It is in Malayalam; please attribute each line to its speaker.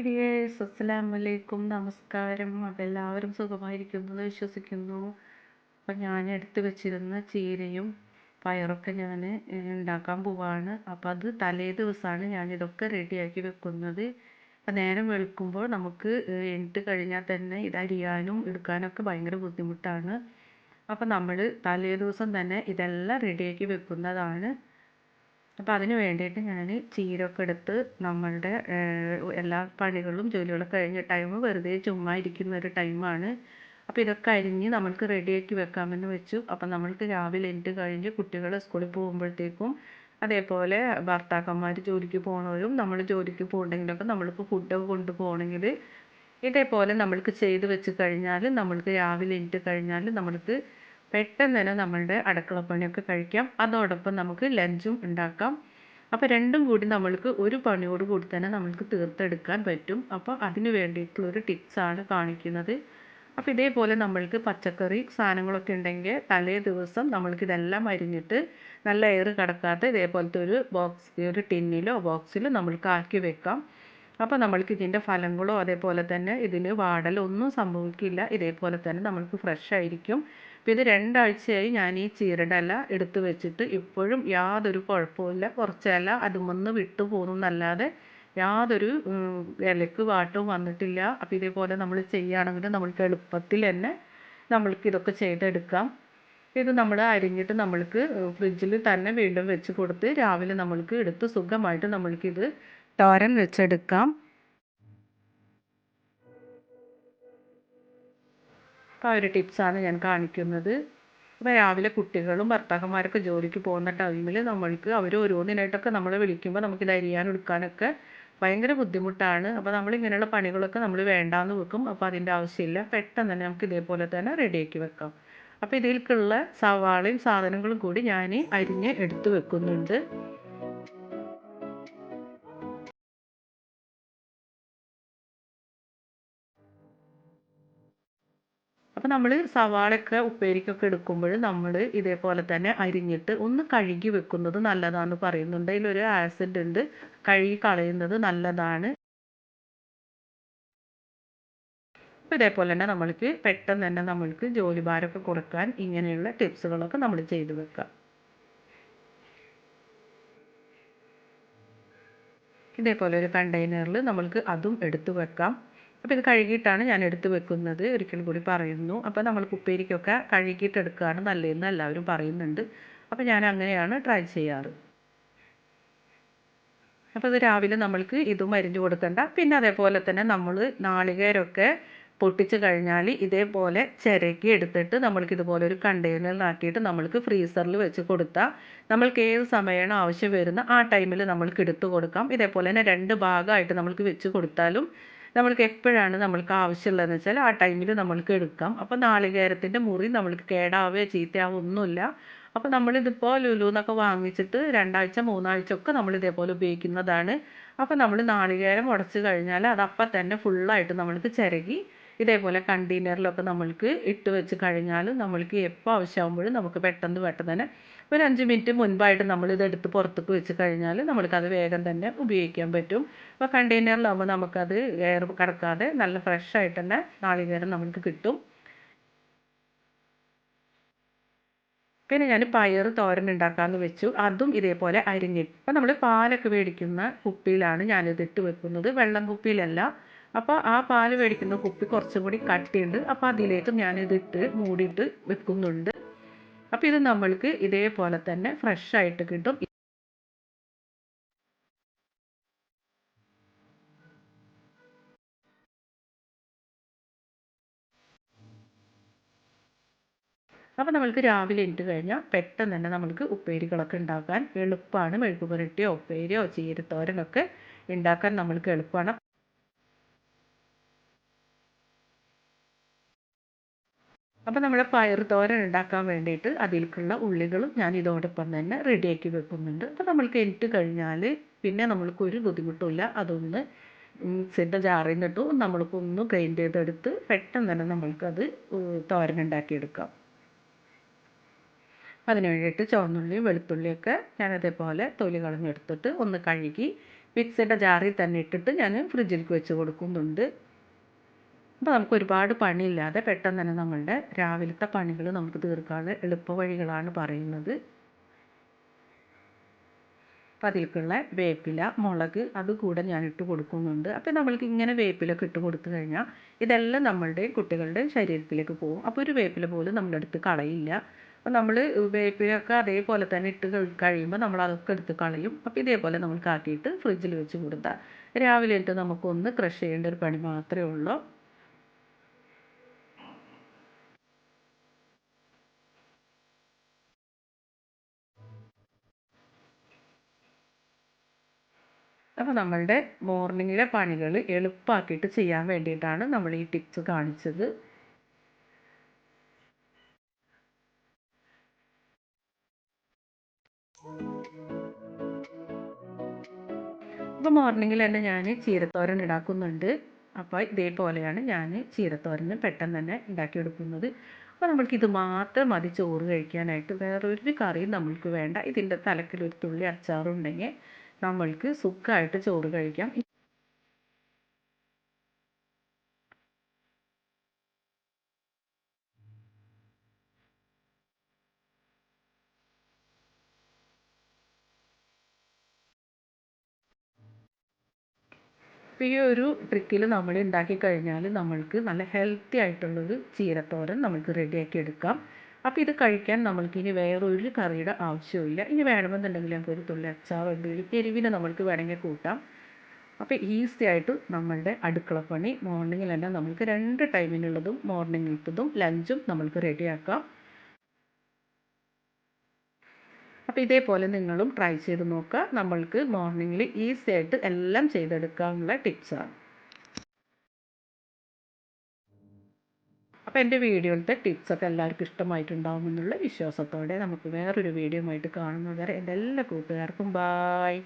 Speaker 1: ഹായ് ഡിയേഴ്സ് അസ്സലാമു അലൈക്കും നമസ്കാരം. അപ്പോൾ സുഖമായിരിക്കുന്നു എന്ന് വിശ്വസിക്കുന്നു. അപ്പം ഞാൻ എടുത്തു വെച്ചിരുന്ന ചീരയും പയറൊക്കെ ഞാൻ ഉണ്ടാക്കാൻ പോവാണ്. അപ്പോൾ അത് തലേ ദിവസമാണ് ഞാനിതൊക്കെ റെഡിയാക്കി വെക്കുന്നത്. അപ്പം നേരം വെളുക്കുമ്പോൾ നമുക്ക് എണിറ്റ് കഴിഞ്ഞാൽ തന്നെ ഇത് അരിയാനും എടുക്കാനൊക്കെ ഭയങ്കര ബുദ്ധിമുട്ടാണ്. അപ്പം നമ്മൾ തലേ ദിവസം തന്നെ ഇതെല്ലാം റെഡിയാക്കി വെക്കുന്നതാണ്. അപ്പോൾ അതിന് വേണ്ടിയിട്ട് ഞാൻ ചീരൊക്കെ എടുത്ത് നമ്മളുടെ എല്ലാ പണികളും ജോലികളൊക്കെ കഴിഞ്ഞ ടൈം വെറുതെ ചുമ്മാ ഇരിക്കുന്ന ഒരു ടൈമാണ് അപ്പോൾ ഇതൊക്കെ അരിഞ്ഞ് നമ്മൾക്ക് റെഡിയാക്കി വെക്കാമെന്ന് വെച്ചു. അപ്പം നമ്മൾക്ക് രാവിലെ എണിറ്റ് കഴിഞ്ഞ് കുട്ടികൾ സ്കൂളിൽ പോകുമ്പോഴത്തേക്കും അതേപോലെ ഭർത്താക്കന്മാർ ജോലിക്ക് പോകണവരും നമ്മൾ ജോലിക്ക് പോകണമെങ്കിലൊക്കെ നമ്മൾക്ക് ഫുഡൊക്കെ കൊണ്ടുപോകണമെങ്കിൽ ഇതേപോലെ നമ്മൾക്ക് ചെയ്ത് വെച്ച് കഴിഞ്ഞാൽ നമ്മൾക്ക് രാവിലെ എണീറ്റ് കഴിഞ്ഞാൽ നമ്മൾക്ക് പെട്ടെന്ന് തന്നെ നമ്മളുടെ അടുക്കളപ്പണിയൊക്കെ കഴിക്കാം. അതോടൊപ്പം നമുക്ക് ലഞ്ചും ഉണ്ടാക്കാം. അപ്പോൾ രണ്ടും കൂടി നമ്മൾക്ക് ഒരു പണിയോട് കൂടി തന്നെ നമ്മൾക്ക് തീർത്തെടുക്കാൻ പറ്റും. അപ്പോൾ അതിന് വേണ്ടിയിട്ടുള്ളൊരു ടിപ്സാണ് കാണിക്കുന്നത്. അപ്പോൾ ഇതേപോലെ നമ്മൾക്ക് പച്ചക്കറി സാധനങ്ങളൊക്കെ ഉണ്ടെങ്കിൽ തലേ ദിവസം നമ്മൾക്ക് ഇതെല്ലാം അരിഞ്ഞിട്ട് നല്ല എയർ കടക്കാത്ത ഇതേപോലത്തെ ഒരു ബോക്സ് ഒരു ടിന്നിലോ ബോക്സിലോ നമ്മൾക്ക് ആക്കി വെക്കാം. അപ്പോൾ നമ്മൾക്ക് ഇതിന്റെ ഫലങ്ങളോ അതേപോലെ തന്നെ ഇതിന് വാടലോ ഒന്നും സംഭവിക്കില്ല. ഇതേപോലെ തന്നെ നമ്മൾക്ക് ഫ്രഷ് ആയിരിക്കും. അപ്പോൾ ഇത് രണ്ടാഴ്ചയായി ഞാൻ ഈ ചീരയുടെ ഇല എടുത്ത് വെച്ചിട്ട് ഇപ്പോഴും യാതൊരു കുഴപ്പമില്ല കുറച്ച് ഇല അതുമൊന്ന് വിട്ടു പോകുന്നല്ലാതെ യാതൊരു ഇലക്ക് വാട്ടവും വന്നിട്ടില്ല. അപ്പോൾ ഇതേപോലെ നമ്മൾ ചെയ്യുകയാണെങ്കിൽ നമ്മൾക്ക് എളുപ്പത്തിൽ തന്നെ നമ്മൾക്ക് ഇതൊക്കെ ചെയ്തെടുക്കാം. ഇത് നമ്മൾ അരിഞ്ഞിട്ട് നമ്മൾക്ക് ഫ്രിഡ്ജിൽ തന്നെ വീണ്ടും വെച്ച് കൊടുത്ത് രാവിലെ നമ്മൾക്ക് എടുത്ത് സുഖമായിട്ട് നമ്മൾക്കിത് തോരൻ വെച്ചെടുക്കാം. അപ്പോൾ ആ ഒരു ടിപ്സാണ് ഞാൻ കാണിക്കുന്നത്. അപ്പോൾ രാവിലെ കുട്ടികളും ഭർത്താക്കന്മാരൊക്കെ ജോലിക്ക് പോകുന്ന ടൈമിൽ നമ്മൾക്ക് അവർ ഓരോന്നിനായിട്ടൊക്കെ നമ്മളെ വിളിക്കുമ്പോൾ നമുക്കിത് അരിയാൻ എടുക്കാനൊക്കെ ഭയങ്കര ബുദ്ധിമുട്ടാണ്. അപ്പോൾ നമ്മൾ ഇങ്ങനെയുള്ള പണികളൊക്കെ നമ്മൾ വേണ്ടാന്ന് വെക്കും. അപ്പോൾ അതിന്റെ ആവശ്യമില്ല. പെട്ടെന്ന് തന്നെ നമുക്ക് ഇതേപോലെ തന്നെ റെഡിയാക്കി വെക്കാം. അപ്പോൾ ഇതിൽക്കുള്ള സവാളയും സാധനങ്ങളും കൂടി ഞാൻ അരിഞ്ഞ് എടുത്ത് വെക്കുന്നുണ്ട്. അപ്പോൾ നമ്മൾ സവാളയൊക്കെ ഉപ്പേരിക്കൊക്കെ എടുക്കുമ്പോൾ നമ്മൾ ഇതേപോലെ തന്നെ അരിഞ്ഞിട്ട് ഒന്ന് കഴുകി വെക്കുന്നത് നല്ലതാണെന്ന് പറയുന്നുണ്ട്. അതിലൊരു ആസിഡ് ഉണ്ട്. കഴുകി കളയുന്നത് നല്ലതാണ്. അപ്പോൾ ഇതേപോലെ തന്നെ നമ്മൾക്ക് പെട്ടെന്ന് തന്നെ നമ്മൾക്ക് ജോലി ഭാരമൊക്കെ കുറയ്ക്കാൻ ഇങ്ങനെയുള്ള ടിപ്സുകളൊക്കെ നമ്മൾ ചെയ്തു വെക്കാം. ഇതേപോലെ ഒരു കണ്ടെയ്നറിൽ നമ്മൾക്ക് അതും എടുത്തു വെക്കാം. അപ്പോൾ ഇത് കഴുകിയിട്ടാണ് ഞാൻ എടുത്ത് വെക്കുന്നത്. ഒരിക്കൽ കൂടി പറയുന്നു. അപ്പോൾ നമ്മൾ കുപ്പേരിക്കൊക്കെ കഴുകിയിട്ട് എടുക്കുകയാണ് നല്ലതെന്ന് എല്ലാവരും പറയുന്നുണ്ട്. അപ്പോൾ ഞാൻ അങ്ങനെയാണ് ട്രൈ ചെയ്യാറ്. അപ്പോൾ ഇത് രാവിലെ നമ്മൾക്ക് ഇതും അരിഞ്ഞു കൊടുക്കണ്ട. പിന്നെ അതേപോലെ തന്നെ നമ്മൾ നാളികേരമൊക്കെ പൊട്ടിച്ച് കഴിഞ്ഞാൽ ഇതേപോലെ ചിരക്കി എടുത്തിട്ട് നമ്മൾക്ക് ഇതുപോലെ ഒരു കണ്ടെയ്നറിൽ കണ്ടെയ്നറിലാക്കിയിട്ട് നമ്മൾക്ക് ഫ്രീസറിൽ വെച്ച് കൊടുത്താൽ നമ്മൾക്ക് ഏത് സമയമാണ് ആവശ്യം വരുന്ന ആ ടൈമിൽ നമ്മൾക്ക് എടുത്തു കൊടുക്കാം. ഇതേപോലെ തന്നെ രണ്ട് ഭാഗമായിട്ട് നമ്മൾക്ക് വെച്ച് കൊടുത്താലും നമ്മൾക്ക് എപ്പോഴാണ് നമ്മൾക്ക് ആവശ്യമുള്ളതെന്ന് വെച്ചാൽ ആ ടൈമിൽ നമ്മൾക്ക് എടുക്കാം. അപ്പോൾ നാളികേരത്തിന്റെ മുറി നമ്മൾക്ക് കേടാവുകയോ ചീത്തയാവുകയോ ഒന്നുമില്ല അപ്പോൾ നമ്മളിതിപ്പോൾ ലുലു എന്നൊക്കെ വാങ്ങിച്ചിട്ട് രണ്ടാഴ്ച മൂന്നാഴ്ച ഒക്കെ നമ്മൾ ഇതേപോലെ ഉപയോഗിക്കുന്നതാണ്. അപ്പോൾ നമ്മൾ നാളികേരം ഉടച്ച് കഴിഞ്ഞാൽ അത് അപ്പം തന്നെ ഫുള്ളായിട്ട് നമ്മൾക്ക് ചിരകി ഇതേപോലെ കണ്ടെയ്നറിലൊക്കെ നമ്മൾക്ക് ഇട്ട് വെച്ച് കഴിഞ്ഞാൽ നമ്മൾക്ക് എപ്പോൾ ആവശ്യമാകുമ്പോഴും നമുക്ക് പെട്ടെന്ന് പെട്ടെന്ന് തന്നെ ഒരു അഞ്ച് മിനിറ്റ് മുൻപായിട്ട് നമ്മളിത് എടുത്ത് പുറത്തേക്ക് വെച്ച് കഴിഞ്ഞാൽ നമ്മൾക്കത് വേഗം തന്നെ ഉപയോഗിക്കാൻ പറ്റും. അപ്പോൾ കണ്ടെയ്നറിലാകുമ്പോൾ നമുക്കത് എയർ കടക്കാതെ നല്ല ഫ്രഷ് ആയിട്ട് തന്നെ നാളികേരം നമുക്ക് കിട്ടും. പിന്നെ ഞാൻ പയർ തോരൻ ഉണ്ടാക്കാമെന്ന് വെച്ചു. അതും ഇതേപോലെ അരിഞ്ഞിട്ട് അപ്പോൾ നമ്മൾ പാലൊക്കെ മേടിക്കുന്ന കുപ്പിയിലാണ് ഞാനിത് ഇട്ട് വെക്കുന്നത്. വെള്ളം കുപ്പിയിലല്ല. അപ്പോൾ ആ പാൽ മേടിക്കുന്ന കുപ്പി കുറച്ചും കൂടി കട്ടിയുണ്ട്. അപ്പോൾ അതിലേക്ക് ഞാനിതിട്ട് മൂടിയിട്ട് വെക്കുന്നുണ്ട്. അപ്പോൾ ഇത് നമ്മൾക്ക് ഇതേപോലെ തന്നെ ഫ്രഷ് ആയിട്ട് കിട്ടും. അപ്പോൾ നമ്മൾക്ക് രാവിലെ ഇട്ട് കഴിഞ്ഞാൽ പെട്ടെന്ന് തന്നെ നമ്മൾക്ക് ഉപ്പേരികളൊക്കെ ഉണ്ടാക്കാൻ എളുപ്പമാണ് മെഴുക്ക് പുരട്ടിയോ ഉപ്പേരിയോ ചീരത്തോരനൊക്കെ ഉണ്ടാക്കാൻ നമ്മൾക്ക് എളുപ്പമാണ് അപ്പോൾ നമ്മുടെ പയർ തോരൻ ഉണ്ടാക്കാൻ വേണ്ടിയിട്ട് അതിലേക്കുള്ള ഉള്ളികളും ഞാൻ ഇതോടൊപ്പം തന്നെ റെഡിയാക്കി വെക്കുന്നുണ്ട്. അപ്പോൾ നമ്മൾക്ക് ഇട്ട് കഴിഞ്ഞാൽ പിന്നെ നമ്മൾക്ക് ഒരു ബുദ്ധിമുട്ടുമില്ല. അതൊന്ന് മിക്സിന്റെ ജാറിൽ നിന്നിട്ട് നമ്മൾക്കൊന്ന് ഗ്രൈൻഡ് ചെയ്തെടുത്ത് പെട്ടെന്ന് തന്നെ നമ്മൾക്കത് തോരൻ ഉണ്ടാക്കിയെടുക്കാം അതിന് വേണ്ടിയിട്ട് ചുവന്നുള്ളിയും വെളുത്തുള്ളിയൊക്കെ ഞാൻ അതേപോലെ തൊലി കളഞ്ഞെടുത്തിട്ട് ഒന്ന് കഴുകി മിക്സിയുടെ ജാറിൽ തന്നെ ഇട്ടിട്ട് ഞാൻ ഫ്രിഡ്ജിലേക്ക് വെച്ച് കൊടുക്കുന്നുണ്ട്. അപ്പോൾ നമുക്ക് ഒരുപാട് പണിയില്ലാതെ പെട്ടെന്ന് തന്നെ നമ്മളുടെ രാവിലത്തെ പണികൾ നമുക്ക് തീർക്കാനുള്ള എളുപ്പ വഴികളാണ് പറയുന്നത്. അപ്പം അതിലേക്കുള്ള വേപ്പില മുളക് അത് കൂടെ ഞാൻ ഇട്ട് കൊടുക്കുന്നുണ്ട്. അപ്പോൾ നമ്മൾക്ക് ഇങ്ങനെ വേപ്പിലൊക്കെ ഇട്ട് കൊടുത്തു കഴിഞ്ഞാൽ ഇതെല്ലാം നമ്മളുടെ കുട്ടികളുടെ ശരീരത്തിലേക്ക് പോകും. അപ്പോൾ ഒരു വേപ്പില പോലും നമ്മുടെ അടുത്ത് കളയില്ല. അപ്പോൾ നമ്മൾ വേപ്പിലൊക്കെ അതേപോലെ തന്നെ ഇട്ട് കഴിയുമ്പോൾ നമ്മൾ അതൊക്കെ എടുത്ത് കളയും. അപ്പോൾ ഇതേപോലെ നമ്മൾക്ക് ആക്കിയിട്ട് ഫ്രിഡ്ജിൽ വെച്ച് കൊടുത്താൽ രാവിലെ ആയിട്ട് നമുക്കൊന്ന് ക്രഷ് ചെയ്യേണ്ട ഒരു പണി മാത്രമേ ഉള്ളൂ. അപ്പോൾ നമ്മളുടെ മോർണിംഗിലെ പണികൾ എളുപ്പമാക്കിയിട്ട് ചെയ്യാൻ വേണ്ടിയിട്ടാണ് നമ്മൾ ഈ ടിപ്സ് കാണിച്ചത്. അപ്പോൾ മോർണിംഗിൽ തന്നെ ഞാൻ ചീരത്തോരൻ ഉണ്ടാക്കുന്നുണ്ട്. അപ്പോൾ ഇതേപോലെയാണ് ഞാൻ ചീരത്തോരന് പെട്ടെന്ന് തന്നെ ഉണ്ടാക്കിയെടുക്കുന്നത് അപ്പോൾ നമ്മൾക്ക് ഇത് മാത്രം മതി ചോറ് കഴിക്കാനായിട്ട്. വേറൊരു കറിയും നമ്മൾക്ക് വേണ്ട. ഇതിന്റെ തലക്കിൽ ഒരു തുള്ളി അച്ചാറുണ്ടെങ്കിൽ നമ്മൾക്ക് സുഖമായിട്ട് ചോറ് കഴിക്കാം. ഈ ഒരു ട്രിക്കിൽ നമ്മൾ ഉണ്ടാക്കി കഴിഞ്ഞാൽ നമ്മൾക്ക് നല്ല ഹെൽത്തി ആയിട്ടുള്ളൊരു ചീരത്തോരൻ നമുക്ക് റെഡിയാക്കി എടുക്കാം. അപ്പോൾ ഇത് കഴിക്കാൻ നമ്മൾക്ക് ഇനി വേറെ ഒരു കറിയുടെ ആവശ്യമില്ല ഇനി വേണമെന്നുണ്ടെങ്കിൽ നമുക്ക് ഒരു തുള്ളി അച്ചാർ എന്തെങ്കിലും എരിവിന് നമ്മൾക്ക് വേണമെങ്കിൽ കൂട്ടാം. അപ്പോൾ ഈസി ആയിട്ട് നമ്മളുടെ അടുക്കളപ്പണി മോർണിംഗിൽ തന്നെ നമുക്ക് രണ്ട് ടൈമിനുള്ളതും മോർണിംഗിലത്തതും ലഞ്ചും നമുക്ക് റെഡിയാക്കാം അപ്പോൾ ഇതേപോലെ നിങ്ങളും ട്രൈ ചെയ്ത് നോക്കുക. നമ്മൾക്ക് മോർണിംഗിൽ ഈസി ആയിട്ട് എല്ലാം ചെയ്തെടുക്കാനുള്ള ടിപ്സാണ് അപ്പോൾ എന്റെ വീഡിയോയിലത്തെ ടിപ്സൊക്കെ എല്ലാവർക്കും ഇഷ്ടമായിട്ടുണ്ടാകുമെന്നുള്ള വിശ്വാസത്തോടെ നമുക്ക് വേറൊരു വീഡിയോ ആയിട്ട് കാണുന്നത് വരെ എന്റെ എല്ലാ കൂട്ടുകാർക്കും ബായ്